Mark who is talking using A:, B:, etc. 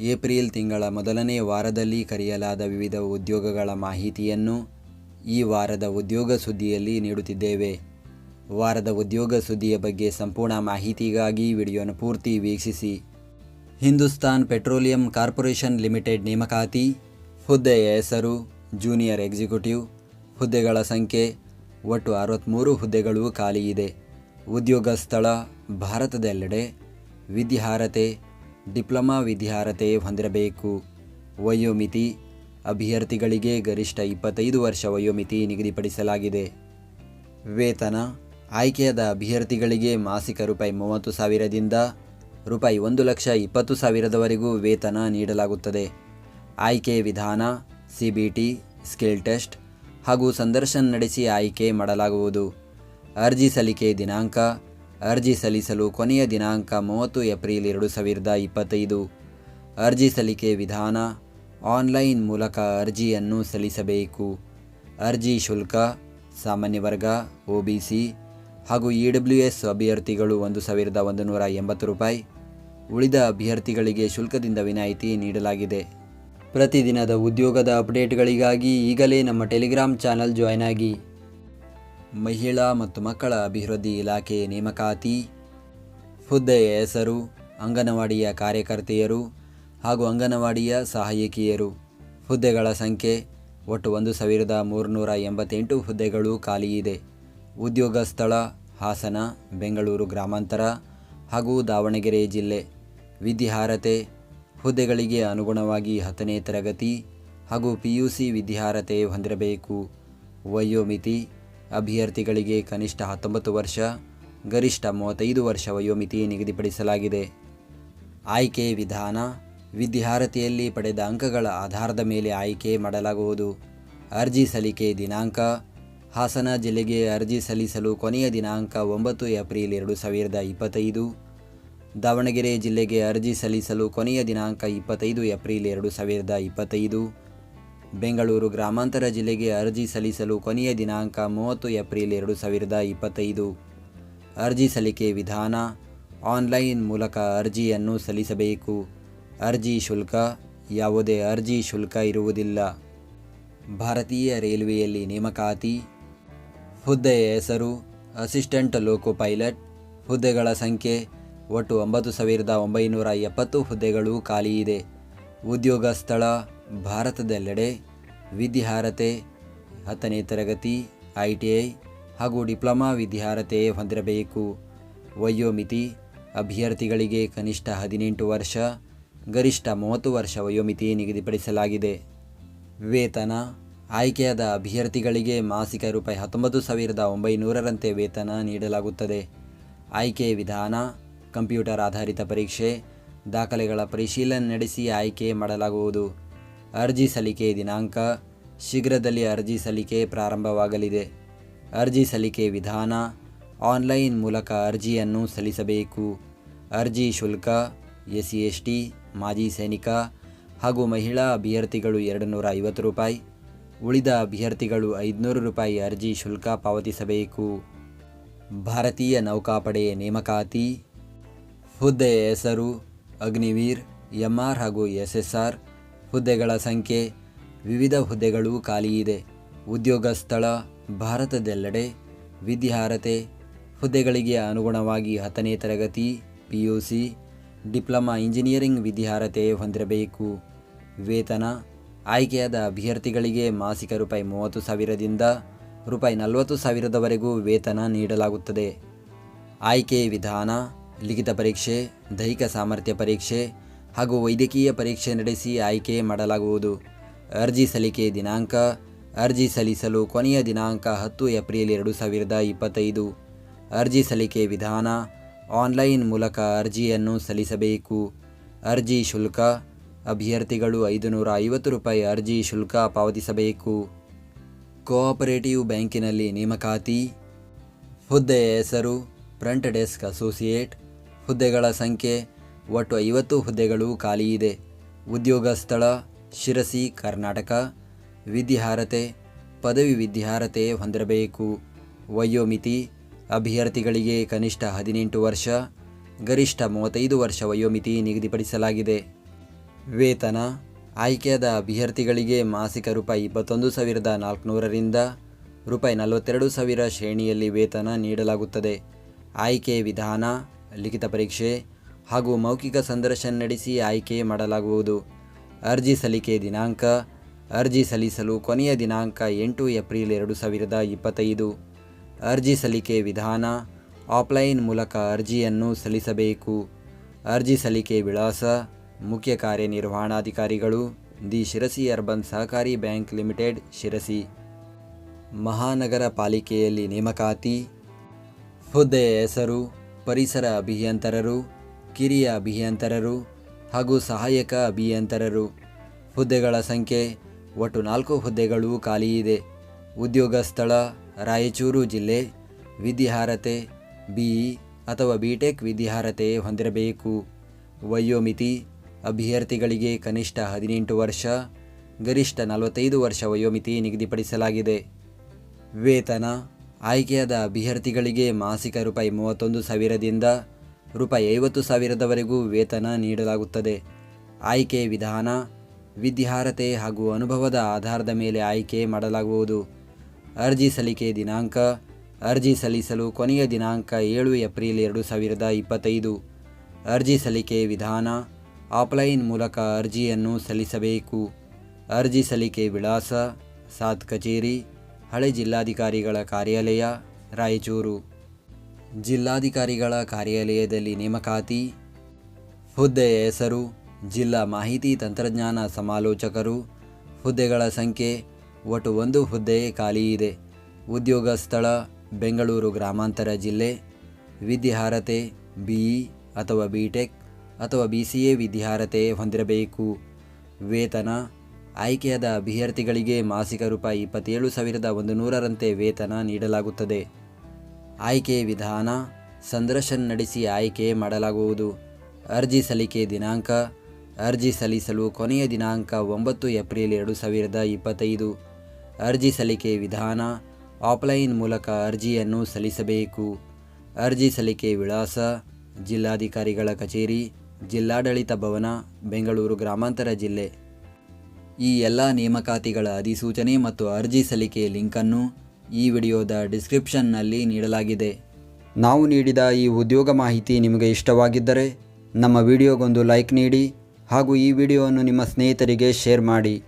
A: April ತಿಂಗಳ ಮೊದಲನೇ ವಾರದಲ್ಲಿ ಕರೆಯಲಾದ ವಿವಿಧ ಉದ್ಯೋಗಗಳ ಮಾಹಿತಿಯನ್ನು ಈ ವಾರದ ಉದ್ಯೋಗ ಸುದ್ದಿಯಲ್ಲಿ ನೀಡುತ್ತಿದ್ದೇವೆ. ವಾರದ ಉದ್ಯೋಗ ಸುದ್ದಿಯ ಬಗ್ಗೆ ಸಂಪೂರ್ಣ ಮಾಹಿತಿಗಾಗಿ ವಿಡಿಯೋನ ಪೂರ್ತಿ ವೀಕ್ಷಿಸಿ. ಹಿಂದೂಸ್ತಾನ್ ಪೆಟ್ರೋಲಿಯಂ ಕಾರ್ಪೊರೇಷನ್ ಲಿಮಿಟೆಡ್ ನೇಮಕಾತಿ, ಹುದ್ದೆಯ ಹೆಸರು, ಜೂನಿಯರ್ ಎಕ್ಸಿಕ್ಯೂಟಿವ್, ಹುದ್ದೆಗಳ ಸಂಖ್ಯೆ, ಒಟ್ಟು ಅರವತ್ತ್ಮೂರು ಹುದ್ದೆಗಳು ಖಾಲಿ ಇದೆ. ಉದ್ಯೋಗ ಸ್ಥಳ ಭಾರತದೆಲ್ಲೆಡೆ, ವಿದ್ಯಾರ್ಹತೆ ಡಿಪ್ಲೊಮಾ ವಿದ್ಯಾರ್ಹತೆ ಹೊಂದಿರಬೇಕು. ವಯೋಮಿತಿ ಅಭ್ಯರ್ಥಿಗಳಿಗೆ ಗರಿಷ್ಠ ಇಪ್ಪತ್ತೈದು ವರ್ಷ ವಯೋಮಿತಿ ನಿಗದಿಪಡಿಸಲಾಗಿದೆ. ವೇತನ ಆಯ್ಕೆಯಾದ ಅಭ್ಯರ್ಥಿಗಳಿಗೆ ಮಾಸಿಕ ರೂಪಾಯಿ ಮೂವತ್ತು ಸಾವಿರದಿಂದ ರೂಪಾಯಿ ಒಂದು ಲಕ್ಷ ಇಪ್ಪತ್ತು ಸಾವಿರದವರೆಗೂ ವೇತನ ನೀಡಲಾಗುತ್ತದೆ. ಆಯ್ಕೆ ವಿಧಾನ, C B T, skill test ಹಾಗೂ ಸಂದರ್ಶನ ನಡೆಸಿ ಆಯ್ಕೆ ಮಾಡಲಾಗುವುದು. ಅರ್ಜಿ ಸಲ್ಲಿಕೆ ದಿನಾಂಕ ಅರ್ಜಿ ಸಲ್ಲಿಸಲು ಕೊನೆಯ ದಿನಾಂಕ ಮೂವತ್ತು ಏಪ್ರಿಲ್ ಎರಡು ಸಾವಿರದ ಇಪ್ಪತ್ತೈದು. ಅರ್ಜಿ ಸಲ್ಲಿಕೆ ವಿಧಾನ, ಆನ್ಲೈನ್ ಮೂಲಕ ಅರ್ಜಿಯನ್ನು ಸಲ್ಲಿಸಬೇಕು. ಅರ್ಜಿ ಶುಲ್ಕ, ಸಾಮಾನ್ಯ ವರ್ಗ, ಒ ಹಾಗೂ ಇ ಡಬ್ಲ್ಯೂ ಎಸ್ ಅಭ್ಯರ್ಥಿಗಳು ಒಂದು ಸಾವಿರದ ಒಂದು ನೂರ ಎಂಬತ್ತು ರೂಪಾಯಿ. ಉಳಿದ ಅಭ್ಯರ್ಥಿಗಳಿಗೆ ಶುಲ್ಕದಿಂದ ವಿನಾಯಿತಿ ನೀಡಲಾಗಿದೆ. ಪ್ರತಿದಿನದ ಉದ್ಯೋಗದ ಅಪ್ಡೇಟ್ಗಳಿಗಾಗಿ ಈಗಲೇ ನಮ್ಮ ಟೆಲಿಗ್ರಾಮ್ ಚಾನಲ್ ಜಾಯ್ನ್ ಆಗಿ. ಮಹಿಳಾ ಮತ್ತು ಮಕ್ಕಳ ಅಭಿವೃದ್ಧಿ ಇಲಾಖೆ ನೇಮಕಾತಿ ಹುದ್ದೆಯ ಹೆಸರು, ಅಂಗನವಾಡಿಯ ಕಾರ್ಯಕರ್ತೆಯರು ಹಾಗೂ ಅಂಗನವಾಡಿಯ ಸಹಾಯಕಿಯರು. ಹುದ್ದೆಗಳ ಸಂಖ್ಯೆ, ಒಟ್ಟು ಒಂದು ಸಾವಿರದ ಮೂರುನೂರ ಎಂಬತ್ತೆಂಟು ಹುದ್ದೆಗಳು ಖಾಲಿ ಇದೆ. ಉದ್ಯೋಗ ಸ್ಥಳ, ಹಾಸನ, ಬೆಂಗಳೂರು ಗ್ರಾಮಾಂತರ ಹಾಗೂ ದಾವಣಗೆರೆ ಜಿಲ್ಲೆ. ವಿದ್ಯಾರ್ಹತೆ, ಹುದ್ದೆಗಳಿಗೆ ಅನುಗುಣವಾಗಿ ಹತ್ತನೇ ತರಗತಿ ಹಾಗೂ ಪಿ ಯು ಸಿ ವಿದ್ಯಾರ್ಹತೆ ಹೊಂದಿರಬೇಕು. ವಯೋಮಿತಿ ಅಭ್ಯರ್ಥಿಗಳಿಗೆ ಕನಿಷ್ಠ ಹತ್ತೊಂಬತ್ತು ವರ್ಷ, ಗರಿಷ್ಠ ಮೂವತ್ತೈದು ವರ್ಷ ವಯೋಮಿತಿ ನಿಗದಿಪಡಿಸಲಾಗಿದೆ. ಆಯ್ಕೆ ವಿಧಾನ, ವಿದ್ಯಾರ್ಹತೆಯಲ್ಲಿ ಪಡೆದ ಅಂಕಗಳ ಆಧಾರದ ಮೇಲೆ ಆಯ್ಕೆ ಮಾಡಲಾಗುವುದು. ಅರ್ಜಿ ಸಲ್ಲಿಕೆ ದಿನಾಂಕ, ಹಾಸನ ಜಿಲ್ಲೆಗೆ ಅರ್ಜಿ ಸಲ್ಲಿಸಲು ಕೊನೆಯ ದಿನಾಂಕ ಒಂಬತ್ತು ಏಪ್ರಿಲ್ ಎರಡು ಸಾವಿರದ ಇಪ್ಪತ್ತೈದು. ದಾವಣಗೆರೆ ಜಿಲ್ಲೆಗೆ ಅರ್ಜಿ ಸಲ್ಲಿಸಲು ಕೊನೆಯ ದಿನಾಂಕ ಇಪ್ಪತ್ತೈದು ಏಪ್ರಿಲ್ ಎರಡು ಸಾವಿರದ ಇಪ್ಪತ್ತೈದು. ಬೆಂಗಳೂರು ಗ್ರಾಮಾಂತರ ಜಿಲ್ಲೆಗೆ ಅರ್ಜಿ ಸಲ್ಲಿಸಲು ಕೊನೆಯ ದಿನಾಂಕ ಮೂವತ್ತು ಏಪ್ರಿಲ್ ಎರಡು ಸಾವಿರದ ಇಪ್ಪತ್ತೈದು. ಅರ್ಜಿ ಸಲ್ಲಿಕೆ ವಿಧಾನ, ಆನ್ಲೈನ್ ಮೂಲಕ ಅರ್ಜಿಯನ್ನು ಸಲ್ಲಿಸಬೇಕು. ಅರ್ಜಿ ಶುಲ್ಕ, ಯಾವುದೇ ಅರ್ಜಿ ಶುಲ್ಕ ಇರುವುದಿಲ್ಲ. ಭಾರತೀಯ ರೈಲ್ವೆಯಲ್ಲಿ ನೇಮಕಾತಿ, ಹುದ್ದೆಯ ಹೆಸರು, ಅಸಿಸ್ಟೆಂಟ್ ಲೋಕೋ ಪೈಲಟ್ ಹುದ್ದೆಗಳ ಸಂಖ್ಯೆ, ಒಟ್ಟು ಒಂಬತ್ತು ಸಾವಿರದ ಒಂಬೈನೂರ ಎಪ್ಪತ್ತು ಹುದ್ದೆಗಳು ಖಾಲಿ ಇದೆ. ಉದ್ಯೋಗ ಸ್ಥಳ ಭಾರತದೆಲ್ಲೆಡೆ ವಿದ್ಯಾರ್ಹತೆ ಹತ್ತನೇ ತರಗತಿ, ಐ ಟಿ ಐ ಹಾಗೂ ಡಿಪ್ಲೊಮಾ ವಿದ್ಯಾರ್ಹತೆ ಹೊಂದಿರಬೇಕು. ವಯೋಮಿತಿ, ಅಭ್ಯರ್ಥಿಗಳಿಗೆ ಕನಿಷ್ಠ ಹದಿನೆಂಟು ವರ್ಷ, ಗರಿಷ್ಠ ಮೂವತ್ತು ವರ್ಷ ವಯೋಮಿತಿ ನಿಗದಿಪಡಿಸಲಾಗಿದೆ. ವೇತನ, ಆಯ್ಕೆಯಾದ ಅಭ್ಯರ್ಥಿಗಳಿಗೆ ಮಾಸಿಕ ರೂಪಾಯಿ ಹತ್ತೊಂಬತ್ತು ಸಾವಿರದ ಒಂಬೈನೂರರಂತೆ ವೇತನ ನೀಡಲಾಗುತ್ತದೆ. ಆಯ್ಕೆ ವಿಧಾನ, ಕಂಪ್ಯೂಟರ್ ಆಧಾರಿತ ಪರೀಕ್ಷೆ, ದಾಖಲೆಗಳ ಪರಿಶೀಲನೆ ನಡೆಸಿ ಆಯ್ಕೆ ಮಾಡಲಾಗುವುದು. ಅರ್ಜಿ ಸಲ್ಲಿಕೆ ದಿನಾಂಕ ಶೀಘ್ರದಲ್ಲಿ ಅರ್ಜಿ ಸಲ್ಲಿಕೆ ಪ್ರಾರಂಭವಾಗಲಿದೆ. ಅರ್ಜಿ ಸಲ್ಲಿಕೆ ವಿಧಾನ, ಆನ್ಲೈನ್ ಮೂಲಕ ಅರ್ಜಿಯನ್ನು ಸಲ್ಲಿಸಬೇಕು. ಅರ್ಜಿ ಶುಲ್ಕ ಎಸ್ ಸಿ ಎಸ್ ಟಿ ಮಾಜಿ ಸೈನಿಕ ಹಾಗೂ ಮಹಿಳಾ ಅಭ್ಯರ್ಥಿಗಳು ಎರಡು ನೂರ ಐವತ್ತು ರೂಪಾಯಿ, ಉಳಿದ ಅಭ್ಯರ್ಥಿಗಳು ಐದುನೂರು ರೂಪಾಯಿ ಅರ್ಜಿ ಶುಲ್ಕ ಪಾವತಿಸಬೇಕು. ಭಾರತೀಯ ನೌಕಾಪಡೆ ನೇಮಕಾತಿ ಹುದ್ದೆಯ ಹೆಸರು, ಅಗ್ನಿವೀರ್, ಎಂಆರ್ ಹಾಗೂ ಎಸ್ ಹುದ್ದೆಗಳ ಸಂಖ್ಯೆ, ವಿವಿಧ ಹುದ್ದೆಗಳು ಖಾಲಿ ಇದೆ. ಉದ್ಯೋಗ ಸ್ಥಳ, ಭಾರತದೆಲ್ಲೆಡೆ ವಿದ್ಯಾರ್ಹತೆ, ಹುದ್ದೆಗಳಿಗೆ ಅನುಗುಣವಾಗಿ ಹತ್ತನೇ ತರಗತಿ P U C diploma engineering ವಿದ್ಯಾರ್ಹತೆ ಹೊಂದಿರಬೇಕು. ವೇತನ, ಆಯ್ಕೆಯಾದ ಅಭ್ಯರ್ಥಿಗಳಿಗೆ ಮಾಸಿಕ ರೂಪಾಯಿ ಮೂವತ್ತು ಸಾವಿರದಿಂದ ರೂಪಾಯಿ ನಲವತ್ತು ಸಾವಿರದವರೆಗೂ ವೇತನ ನೀಡಲಾಗುತ್ತದೆ. ಆಯ್ಕೆ ವಿಧಾನ, ಲಿಖಿತ ಪರೀಕ್ಷೆ, ದೈಹಿಕ ಸಾಮರ್ಥ್ಯ ಪರೀಕ್ಷೆ ಹಾಗೂ ವೈದ್ಯಕೀಯ ಪರೀಕ್ಷೆ ನಡೆಸಿ ಆಯ್ಕೆ ಮಾಡಲಾಗುವುದು. ಅರ್ಜಿ ಸಲ್ಲಿಕೆ ದಿನಾಂಕ, ಅರ್ಜಿ ಸಲ್ಲಿಸಲು ಕೊನೆಯ ದಿನಾಂಕ ಹತ್ತು ಏಪ್ರಿಲ್ ಎರಡು ಸಾವಿರದ ಇಪ್ಪತ್ತೈದು. ಅರ್ಜಿ ಸಲ್ಲಿಕೆ ವಿಧಾನ, ಆನ್ಲೈನ್ ಮೂಲಕ ಅರ್ಜಿಯನ್ನು ಸಲ್ಲಿಸಬೇಕು. ಅರ್ಜಿ ಶುಲ್ಕ, ಅಭ್ಯರ್ಥಿಗಳು ಐದುನೂರ ಐವತ್ತು ರೂಪಾಯಿ ಅರ್ಜಿ ಶುಲ್ಕ ಪಾವತಿಸಬೇಕು. ಕೋಆಪರೇಟಿವ್ ಬ್ಯಾಂಕಿನಲ್ಲಿ ನೇಮಕಾತಿ ಹುದ್ದೆಯ ಹೆಸರು, ಫ್ರಂಟ್ ಡೆಸ್ಕ್ ಅಸೋಸಿಯೇಟ್, ಹುದ್ದೆಗಳ ಸಂಖ್ಯೆ ಒಟ್ಟು ಐವತ್ತು ಹುದ್ದೆಗಳು ಖಾಲಿ ಇದೆ. ಉದ್ಯೋಗ ಸ್ಥಳ, ಶಿರಸಿ, ಕರ್ನಾಟಕ, ವಿದ್ಯಾರ್ಹತೆ, ಪದವಿ ವಿದ್ಯಾರ್ಹತೆ ಹೊಂದಿರಬೇಕು. ವಯೋಮಿತಿ, ಅಭ್ಯರ್ಥಿಗಳಿಗೆ ಕನಿಷ್ಠ ಹದಿನೆಂಟು ವರ್ಷ, ಗರಿಷ್ಠ ಮೂವತ್ತೈದು ವರ್ಷ ವಯೋಮಿತಿ ನಿಗದಿಪಡಿಸಲಾಗಿದೆ. ವೇತನ, ಆಯ್ಕೆಯಾದ ಅಭ್ಯರ್ಥಿಗಳಿಗೆ ಮಾಸಿಕ ರೂಪಾಯಿ ಇಪ್ಪತ್ತೊಂದು ಸಾವಿರದ ನಾಲ್ಕುನೂರರಿಂದ ರೂಪಾಯಿ ನಲವತ್ತೆರಡು ಸಾವಿರ ಶ್ರೇಣಿಯಲ್ಲಿ ವೇತನ ನೀಡಲಾಗುತ್ತದೆ. ಆಯ್ಕೆ ವಿಧಾನ, ಲಿಖಿತ ಪರೀಕ್ಷೆ ಹಾಗೂ ಮೌಖಿಕ ಸಂದರ್ಶನ ನಡೆಸಿ ಆಯ್ಕೆ ಮಾಡಲಾಗುವುದು. ಅರ್ಜಿ ಸಲ್ಲಿಕೆ ದಿನಾಂಕ, ಅರ್ಜಿ ಸಲ್ಲಿಸಲು ಕೊನೆಯ ದಿನಾಂಕ ಎಂಟು ಏಪ್ರಿಲ್ ಎರಡು ಸಾವಿರದ ಇಪ್ಪತ್ತೈದು. ಅರ್ಜಿ ಸಲ್ಲಿಕೆ ವಿಧಾನ, ಆಫ್ಲೈನ್ ಮೂಲಕ ಅರ್ಜಿಯನ್ನು ಸಲ್ಲಿಸಬೇಕು. ಅರ್ಜಿ ಸಲ್ಲಿಕೆ ವಿಳಾಸ, ಮುಖ್ಯ ಕಾರ್ಯನಿರ್ವಹಣಾಧಿಕಾರಿಗಳು, ದಿ ಶಿರಸಿ ಅರ್ಬನ್ ಸಹಕಾರಿ ಬ್ಯಾಂಕ್ ಲಿಮಿಟೆಡ್, ಶಿರಸಿ. ಮಹಾನಗರ ಪಾಲಿಕೆಯಲ್ಲಿ ನೇಮಕಾತಿ ಹುದ್ದೆಯ ಹೆಸರು, ಪರಿಸರ ಅಭಿಯಂತರರು ಕಿರಿಯ ಅಭಿಯಂತರರು ಹಾಗೂ ಸಹಾಯಕ ಅಭಿಯಂತರರು. ಹುದ್ದೆಗಳ ಸಂಖ್ಯೆ, ಒಟ್ಟು ನಾಲ್ಕು ಹುದ್ದೆಗಳು ಖಾಲಿ ಇದೆ. ಉದ್ಯೋಗ ಸ್ಥಳ, ರಾಯಚೂರು ಜಿಲ್ಲೆ, ವಿದ್ಯಾರ್ಹತೆ ಬಿಇ ಅಥವಾ ಬಿಟೆಕ್ ವಿದ್ಯಾರ್ಹತೆ ಹೊಂದಿರಬೇಕು. ವಯೋಮಿತಿ, ಅಭ್ಯರ್ಥಿಗಳಿಗೆ ಕನಿಷ್ಠ ಹದಿನೆಂಟು ವರ್ಷ, ಗರಿಷ್ಠ ನಲವತ್ತೈದು ವರ್ಷ ವಯೋಮಿತಿ ನಿಗದಿಪಡಿಸಲಾಗಿದೆ. ವೇತನ, ಆಯ್ಕೆಯಾದ ಅಭ್ಯರ್ಥಿಗಳಿಗೆ ಮಾಸಿಕ ರೂಪಾಯಿ ಮೂವತ್ತೊಂದು ಸಾವಿರದಿಂದ ರೂಪಾಯಿ ಐವತ್ತು ಸಾವಿರದವರೆಗೂ ವೇತನ ನೀಡಲಾಗುತ್ತದೆ. ಆಯ್ಕೆ ವಿಧಾನ, ವಿದ್ಯಾರ್ಹತೆ ಹಾಗೂ ಅನುಭವದ ಆಧಾರದ ಮೇಲೆ ಆಯ್ಕೆ ಮಾಡಲಾಗುವುದು. ಅರ್ಜಿ ಸಲ್ಲಿಕೆ ದಿನಾಂಕ, ಅರ್ಜಿ ಸಲ್ಲಿಸಲು ಕೊನೆಯ ದಿನಾಂಕ ಏಳು ಏಪ್ರಿಲ್ ಎರಡು ಸಾವಿರದ ಇಪ್ಪತ್ತೈದು. ಅರ್ಜಿ ಸಲ್ಲಿಕೆ ವಿಧಾನ, ಆಫ್ಲೈನ್ ಮೂಲಕ ಅರ್ಜಿಯನ್ನು ಸಲ್ಲಿಸಬೇಕು. ಅರ್ಜಿ ಸಲ್ಲಿಕೆ ವಿಳಾಸ, ಸಾತ್ ಕಚೇರಿ, ಹಳೆ ಜಿಲ್ಲಾಧಿಕಾರಿಗಳ ಕಾರ್ಯಾಲಯ, ರಾಯಚೂರು. ಜಿಲ್ಲಾಧಿಕಾರಿಗಳ ಕಾರ್ಯಾಲಯದಲ್ಲಿ ನೇಮಕಾತಿ ಹುದ್ದೆಯ ಹೆಸರು, ಜಿಲ್ಲಾ ಮಾಹಿತಿ ತಂತ್ರಜ್ಞಾನ ಸಮಾಲೋಚಕರು, ಹುದ್ದೆಗಳ ಸಂಖ್ಯೆ, ಒಟ್ಟು ಒಂದು ಹುದ್ದೆ ಖಾಲಿ ಇದೆ. ಉದ್ಯೋಗ ಸ್ಥಳ, ಬೆಂಗಳೂರು ಗ್ರಾಮಾಂತರ ಜಿಲ್ಲೆ, ವಿದ್ಯಾರ್ಹತೆ ಬಿಇ ಅಥವಾ ಬಿ ಟೆಕ್ ಅಥವಾ ಬಿ ಸಿ ಎ ವಿದ್ಯಾರ್ಹತೆ ಹೊಂದಿರಬೇಕು. ವೇತನ, ಆಯ್ಕೆಯಾದ ಅಭ್ಯರ್ಥಿಗಳಿಗೆ ಮಾಸಿಕ ರೂಪಾಯಿ ಇಪ್ಪತ್ತೇಳು ಸಾವಿರದ ಒಂದು ನೂರರಂತೆ ವೇತನ ನೀಡಲಾಗುತ್ತದೆ. ಆಯ್ಕೆ ವಿಧಾನ ಸಂದರ್ಶನ ನಡೆಸಿ ಆಯ್ಕೆ ಮಾಡಲಾಗುವುದು. ಅರ್ಜಿ ಸಲ್ಲಿಕೆ ದಿನಾಂಕ, ಅರ್ಜಿ ಸಲ್ಲಿಸಲು ಕೊನೆಯ ದಿನಾಂಕ ಒಂಬತ್ತು ಏಪ್ರಿಲ್ ಎರಡು ಸಾವಿರದ ಇಪ್ಪತ್ತೈದು. ಅರ್ಜಿ ಸಲ್ಲಿಕೆ ವಿಧಾನ, ಆಫ್ಲೈನ್ ಮೂಲಕ ಅರ್ಜಿಯನ್ನು ಸಲ್ಲಿಸಬೇಕು. ಅರ್ಜಿ ಸಲ್ಲಿಕೆ ವಿಳಾಸ, ಜಿಲ್ಲಾಧಿಕಾರಿಗಳ ಕಚೇರಿ, ಜಿಲ್ಲಾಡಳಿತ ಭವನ, ಬೆಂಗಳೂರು ಗ್ರಾಮಾಂತರ ಜಿಲ್ಲೆ. ಈ ಎಲ್ಲ ನೇಮಕಾತಿಗಳ ಅಧಿಸೂಚನೆ ಮತ್ತು ಅರ್ಜಿ ಸಲ್ಲಿಕೆ ಲಿಂಕನ್ನು ಈ ವಿಡಿಯೋದ ಡಿಸ್ಕ್ರಿಪ್ಷನ್ನಲ್ಲಿ ನೀಡಲಾಗಿದೆ. ನಾವು ನೀಡಿದ ಈ ಉದ್ಯೋಗ ಮಾಹಿತಿ ನಿಮಗೆ ಇಷ್ಟವಾಗಿದ್ದರೆ ನಮ್ಮ ವಿಡಿಯೋಗೊಂದು ಲೈಕ್ ನೀಡಿ ಹಾಗೂ ಈ ವಿಡಿಯೋವನ್ನು ನಿಮ್ಮ ಸ್ನೇಹಿತರಿಗೆ ಶೇರ್ ಮಾಡಿ.